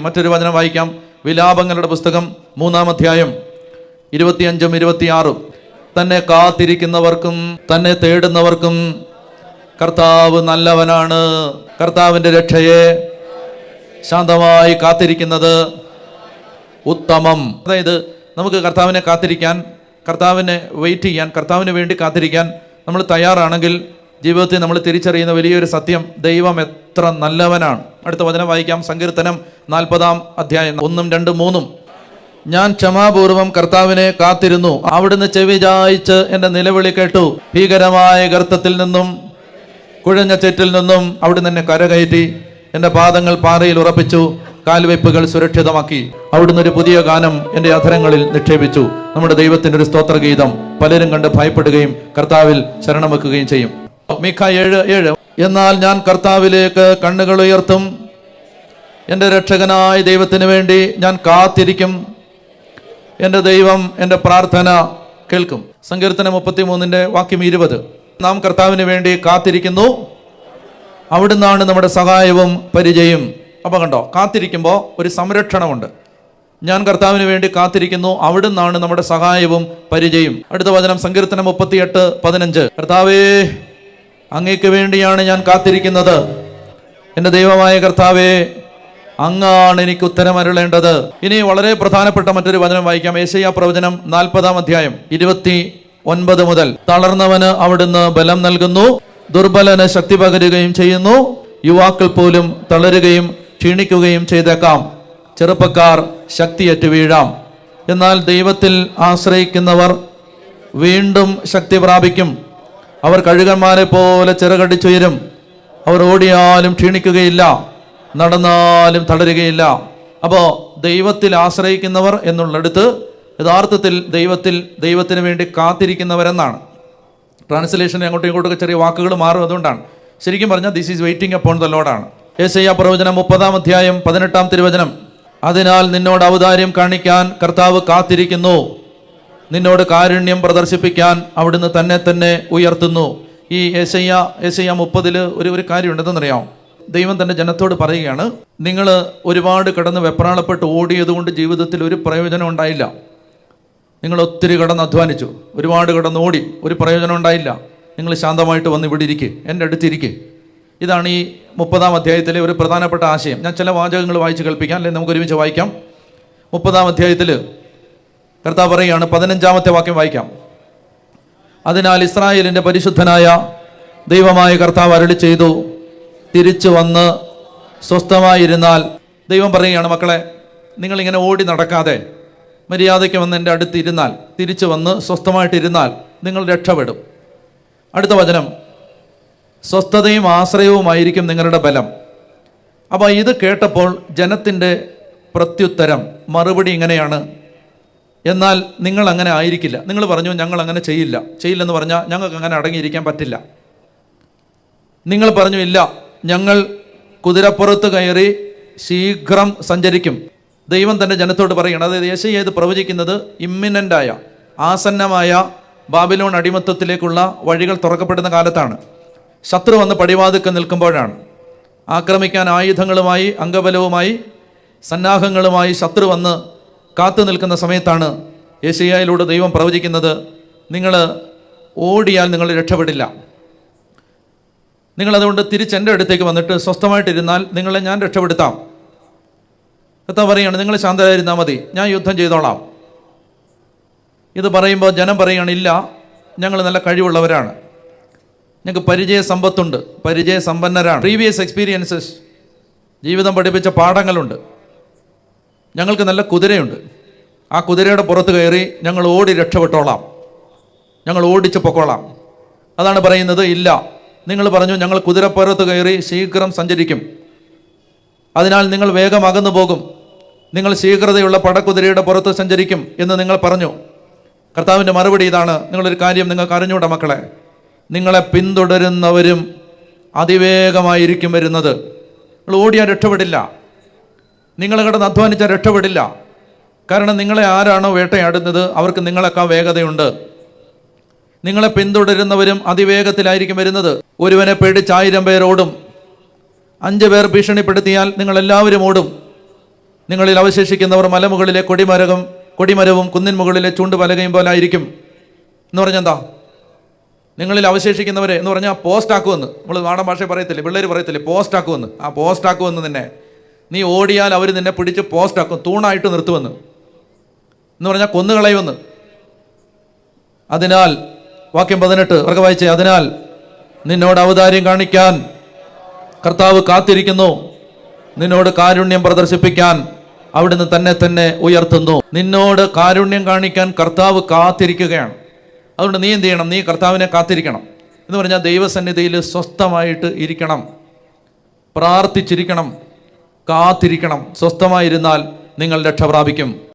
മറ്റൊരു വചനം വായിക്കാം. വിലാപങ്ങളുടെ പുസ്തകം മൂന്നാം അധ്യായം ഇരുപത്തിയഞ്ചും ഇരുപത്തിയാറും. തന്നെ കാത്തിരിക്കുന്നവർക്കും തന്നെ തേടുന്നവർക്കും കർത്താവ് നല്ലവനാണ്. കർത്താവിന്റെ രക്ഷയെ ശാന്തമായി കാത്തിരിക്കുന്നത് ഉത്തമം. അതായത് നമുക്ക് കർത്താവിനെ കാത്തിരിക്കാൻ കർത്താവിനെ വെയിറ്റ് ചെയ്യാൻ കർത്താവിന് വേണ്ടി കാത്തിരിക്കാൻ നമ്മൾ തയ്യാറാണെങ്കിൽ ജീവിതത്തിൽ നമ്മൾ തിരിച്ചറിയുന്ന വലിയൊരു സത്യം ദൈവം എത്ര നല്ലവനാണ്. അടുത്ത വചനം വായിക്കാം. സങ്കീർത്തനം നാൽപ്പതാം അധ്യായം. ഒന്നും രണ്ടും മൂന്നും. ഞാൻ ക്ഷമാപൂർവം കർത്താവിനെ കാത്തിരുന്നു. അവിടുന്ന് ചെവി ചായ്ച്ച് എന്റെ നിലവിളി കേട്ടു. ഭീകരമായ ഗർത്തത്തിൽ നിന്നും കുഴഞ്ഞ ചെറ്റിൽ നിന്നും അവിടുന്ന് എന്നെ കരകയറ്റി എന്റെ പാദങ്ങൾ പാറയിൽ ഉറപ്പിച്ചു കാൽവയ്പ്പുകൾ സുരക്ഷിതമാക്കി. അവിടുന്ന് ഒരു പുതിയ ഗാനം എന്റെ അധരങ്ങളിൽ നിക്ഷേപിച്ചു. നമ്മുടെ ദൈവത്തിന്റെ ഒരു സ്തോത്രഗീതം പലരും കണ്ട് ഭയപ്പെടുകയും കർത്താവിൽ ശരണം വെക്കുകയും ചെയ്യും. മീഖ ഏഴ് ഏഴ്. എന്നാൽ ഞാൻ കർത്താവിലേക്ക് കണ്ണുകൾ ഉയർത്തും. എന്റെ രക്ഷകനായ ദൈവത്തിന് വേണ്ടി ഞാൻ കാത്തിരിക്കും. എന്റെ ദൈവം എന്റെ പ്രാർത്ഥന കേൾക്കും. സങ്കീർത്തനം മുപ്പത്തി മൂന്നിന്റെ വാക്യം ഇരുപത്. നാം കർത്താവിന് വേണ്ടി കാത്തിരിക്കുന്നു. അവിടുന്നാണ് നമ്മുടെ സഹായവും പരിചയം. അപ്പോൾ കണ്ടോ കാത്തിരിക്കുമ്പോൾ ഒരു സംരക്ഷണമുണ്ട്. ഞാൻ കർത്താവിന് വേണ്ടി കാത്തിരിക്കുന്നു. അവിടുന്നാണ് നമ്മുടെ സഹായവും പരിചയം. അടുത്ത വചനം സങ്കീർത്തനം മുപ്പത്തിയെട്ട് പതിനഞ്ച്. കർത്താവേ അങ്ങേക്ക് വേണ്ടിയാണ് ഞാൻ കാത്തിരിക്കുന്നത്. എന്റെ ദൈവമായ കർത്താവേ അങ്ങാണ് എനിക്ക് ഉത്തരമരുളേണ്ടത്. ഇനി വളരെ പ്രധാനപ്പെട്ട മറ്റൊരു വചനം വായിക്കാം. ഏഷ്യ പ്രവചനം നാൽപ്പതാം അധ്യായം ഇരുപത്തി ഒൻപത് മുതൽ. തളർന്നവന് അവിടുന്ന് ബലം നൽകുന്നു ദുർബലന് ശക്തി പകരുകയും ചെയ്യുന്നു യുവാക്കൾ പോലും തളരുകയും ക്ഷീണിക്കുകയും ചെയ്തേക്കാം. ചെറുപ്പക്കാർ ശക്തിയറ്റു വീഴാം. എന്നാൽ ദൈവത്തിൽ ആശ്രയിക്കുന്നവർ വീണ്ടും ശക്തി പ്രാപിക്കും. അവർ കഴുകന്മാരെ പോലെ ചിറകടിച്ചുയരും. അവർ ഓടിയാലും ക്ഷീണിക്കുകയില്ല നടന്നാലും തളരുകയില്ല. അപ്പോൾ ദൈവത്തിൽ ആശ്രയിക്കുന്നവർ എന്നുള്ളിടത്ത് യഥാർത്ഥത്തിൽ ദൈവത്തിൽ ദൈവത്തിന് വേണ്ടി കാത്തിരിക്കുന്നവരെന്നാണ്. ട്രാൻസ്ലേഷൻ അങ്ങോട്ടും ഇങ്ങോട്ടൊക്കെ ചെറിയ വാക്കുകൾ മാറും അതുകൊണ്ടാണ് ശരിക്കും പറഞ്ഞാൽ this is waiting upon the ലോഡാണ് ഏശയ്യ പ്രവചനം മുപ്പതാം അധ്യായം പതിനെട്ടാം തിരുവചനം. അതിനാൽ നിന്നോട് ഔദാര്യം കാണിക്കാൻ കർത്താവ് കാത്തിരിക്കുന്നു. നിന്നോട് കാരുണ്യം പ്രദർശിപ്പിക്കാൻ അവിടുന്ന് തന്നെ തന്നെ ഉയർത്തുന്നു. ഈ ഏശയ്യ ഏശയ്യ മുപ്പതിൽ ഒരു ഒരു കാര്യമുണ്ട് എന്തെന്നറിയാം ദൈവം തന്റെ ജനത്തോട് പറയുകയാണ് നിങ്ങൾ ഒരുപാട് കിടന്ന് വെപ്രാളപ്പെട്ട് ഓടിയതുകൊണ്ട് ജീവിതത്തിൽ ഒരു പ്രയോജനം ഉണ്ടായില്ല. നിങ്ങൾ ഒത്തിരി കിടന്ന് അധ്വാനിച്ചു ഒരുപാട് കിടന്ന് ഓടി ഒരു പ്രയോജനം ഉണ്ടായില്ല. നിങ്ങൾ ശാന്തമായിട്ട് വന്ന് ഇവിടെ ഇരിക്കുക എന്റെ അടുത്തിരിക്കുക ഇതാണ് ഈ മുപ്പതാം അധ്യായത്തിലെ ഒരു പ്രധാനപ്പെട്ട ആശയം. ഞാൻ ചില വാചകങ്ങൾ വായിച്ച് കൽപ്പിക്കാം അല്ലെങ്കിൽ നമുക്ക് ഒരുമിച്ച് വായിക്കാം. മുപ്പതാം അധ്യായത്തിൽ കർത്താവ് പറയുകയാണ് പതിനഞ്ചാമത്തെ വാക്യം വായിക്കാം. അതിനാൽ ഇസ്രായേലിന്റെ പരിശുദ്ധനായ ദൈവമായ കർത്താവ് അരളി ചെയ്തു തിരിച്ചു വന്ന് സ്വസ്ഥമായിരുന്നാൽ. ദൈവം പറയുകയാണ് മക്കളെ നിങ്ങളിങ്ങനെ ഓടി നടക്കാതെ മര്യാദയ്ക്ക് വന്ന് എന്റെ അടുത്ത് ഇരുന്നാൽ തിരിച്ചു വന്ന് സ്വസ്ഥമായിട്ടിരുന്നാൽ നിങ്ങൾ രക്ഷപ്പെടും. അടുത്ത വചനം സ്വസ്ഥതയും ആശ്രയവുമായിരിക്കും നിങ്ങളുടെ ബലം. അപ്പോൾ ഇത് കേട്ടപ്പോൾ ജനത്തിന്റെ പ്രത്യുത്തരം മറുപടി ഇങ്ങനെയാണ്. എന്നാൽ നിങ്ങൾ അങ്ങനെ ആയിരിക്കില്ല. നിങ്ങൾ പറഞ്ഞു ഞങ്ങൾ അങ്ങനെ ചെയ്യില്ല. ചെയ്യില്ലെന്ന് പറഞ്ഞാൽ ഞങ്ങൾക്ക് അങ്ങനെ അടങ്ങിയിരിക്കാൻ പറ്റില്ല. നിങ്ങൾ പറഞ്ഞു ഇല്ല ഞങ്ങൾ കുതിരപ്പുറത്ത് കയറി ശീഘ്രം സഞ്ചരിക്കും. ദൈവം തന്റെ ജനത്തോട് പറയണം അതായത് യേശയ്യ ഇത് പ്രവചിക്കുന്നത് ഇമ്മിനന്റായ ആസന്നമായ ബാബിലോൺ അടിമത്തത്തിലേക്കുള്ള വഴികൾ തുറക്കപ്പെടുന്ന കാലത്താണ്. ശത്രു വന്ന് പടിവാതുക്ക നിൽക്കുമ്പോഴാണ്. ആക്രമിക്കാൻ ആയുധങ്ങളുമായി അംഗബലവുമായി സന്നാഹങ്ങളുമായി ശത്രു വന്ന് കാത്തു നിൽക്കുന്ന സമയത്താണ് യേശയ്യായിലൂടെ ദൈവം പ്രവചിക്കുന്നത് നിങ്ങൾ ഓടിയാൽ നിങ്ങൾ രക്ഷപ്പെടില്ല. നിങ്ങളതുകൊണ്ട് തിരിച്ച് എന്റെ അടുത്തേക്ക് വന്നിട്ട് സ്വസ്ഥമായിട്ടിരുന്നാൽ നിങ്ങളെ ഞാൻ രക്ഷപ്പെടുത്താം. എത്താൻ പറയുകയാണ് നിങ്ങൾ ശാന്തരായിരുന്നാൽ മതി ഞാൻ യുദ്ധം ചെയ്തോളാം. ഇത് പറയുമ്പോൾ ജനം പറയുകയാണ് ഇല്ല ഞങ്ങൾ നല്ല കഴിവുള്ളവരാണ്. ഞങ്ങൾക്ക് പരിചയ സമ്പത്തുണ്ട് പരിചയ സമ്പന്നരാണ്. പ്രീവിയസ് എക്സ്പീരിയൻസസ് ജീവിതം പഠിപ്പിച്ച പാഠങ്ങളുണ്ട്. ഞങ്ങൾക്ക് നല്ല കുതിരയുണ്ട്. ആ കുതിരയുടെ പുറത്ത് കയറി ഞങ്ങൾ ഓടി രക്ഷപ്പെട്ടോളാം. ഞങ്ങൾ ഓടിച്ച് പൊക്കോളാം. അതാണ് പറയുന്നത് ഇല്ല. നിങ്ങൾ പറഞ്ഞു ഞങ്ങൾ കുതിരപ്പുറത്ത് കയറി ശീഘ്രം സഞ്ചരിക്കും. അതിനാൽ നിങ്ങൾ വേഗം അകന്നു പോകും. നിങ്ങൾ ശീഘ്രതയുള്ള പടക്കുതിരയുടെ പുറത്ത് സഞ്ചരിക്കും എന്ന് നിങ്ങൾ പറഞ്ഞു. കർത്താവിന്റെ മറുപടി ഇതാണ്. നിങ്ങളൊരു കാര്യം നിങ്ങൾക്ക് അറിഞ്ഞൂടെ മക്കളെ. നിങ്ങളെ പിന്തുടരുന്നവരും അതിവേഗമായിരിക്കും വരുന്നത്. നിങ്ങൾ ഓടിയാൽ രക്ഷപ്പെടില്ല. നിങ്ങൾ കിടന്ന് അധ്വാനിച്ചാൽ രക്ഷപ്പെടില്ല. കാരണം നിങ്ങളെ ആരാണോ വേട്ടയാടുന്നത് അവർക്ക് നിങ്ങളെക്കാൾ വേഗതയുണ്ട്. നിങ്ങളെ പിന്തുടരുന്നവരും അതിവേഗത്തിലായിരിക്കും വരുന്നത്. ഒരുവനെ പേടിച്ച് ആയിരം പേരോടും അഞ്ച് പേർ ഭീഷണിപ്പെടുത്തിയാൽ നിങ്ങളെല്ലാവരും ഓടും. നിങ്ങളിൽ അവശേഷിക്കുന്നവർ മലമുകളിലെ കൊടിമരകം കൊടിമരവും കുന്നിൻ മുകളിലെ ചൂണ്ടുപലകയും പോലെ ആയിരിക്കും. എന്ന് പറഞ്ഞാൽ എന്താ നിങ്ങളിൽ അവശേഷിക്കുന്നവരെ എന്ന് പറഞ്ഞാൽ പോസ്റ്റ് ആക്കുമെന്ന് നമ്മൾ നാടൻ ഭാഷ പറയത്തില്ലേ? പിള്ളേർ പറയത്തില്ലേ? പോസ്റ്റ് ആക്കുമെന്ന് ആ പോസ്റ്റ് ആക്കുമെന്ന് നിന്നെ. നീ ഓടിയാൽ അവർ നിന്നെ പിടിച്ച് പോസ്റ്റാക്കും തൂണായിട്ട് നിർത്തുമെന്ന്. എന്ന് പറഞ്ഞാൽ കൊന്നുകളയുമെന്ന് അതിനാൽ വാക്യം പതിനെട്ട് അവർക്ക് വായിച്ചേ. അതിനാൽ നിന്നോട് ഔദാര്യം കാണിക്കാൻ കർത്താവ് കാത്തിരിക്കുന്നു. നിന്നോട് കാരുണ്യം പ്രദർശിപ്പിക്കാൻ അവിടുന്ന് തന്നെ തന്നെ ഉയർത്തുന്നു. നിന്നോട് കാരുണ്യം കാണിക്കാൻ കർത്താവ് കാത്തിരിക്കുകയാണ്. അതുകൊണ്ട് നീ എന്ത് ചെയ്യണം? നീ കർത്താവിനെ കാത്തിരിക്കണം. എന്ന് പറഞ്ഞാൽ ദൈവസന്നിധിയിൽ സ്വസ്ഥമായിട്ട് ഇരിക്കണം. പ്രാർത്ഥിച്ചിരിക്കണം. കാത്തിരിക്കണം. സ്വസ്ഥമായിരുന്നാൽ നിങ്ങൾ രക്ഷ പ്രാപിക്കും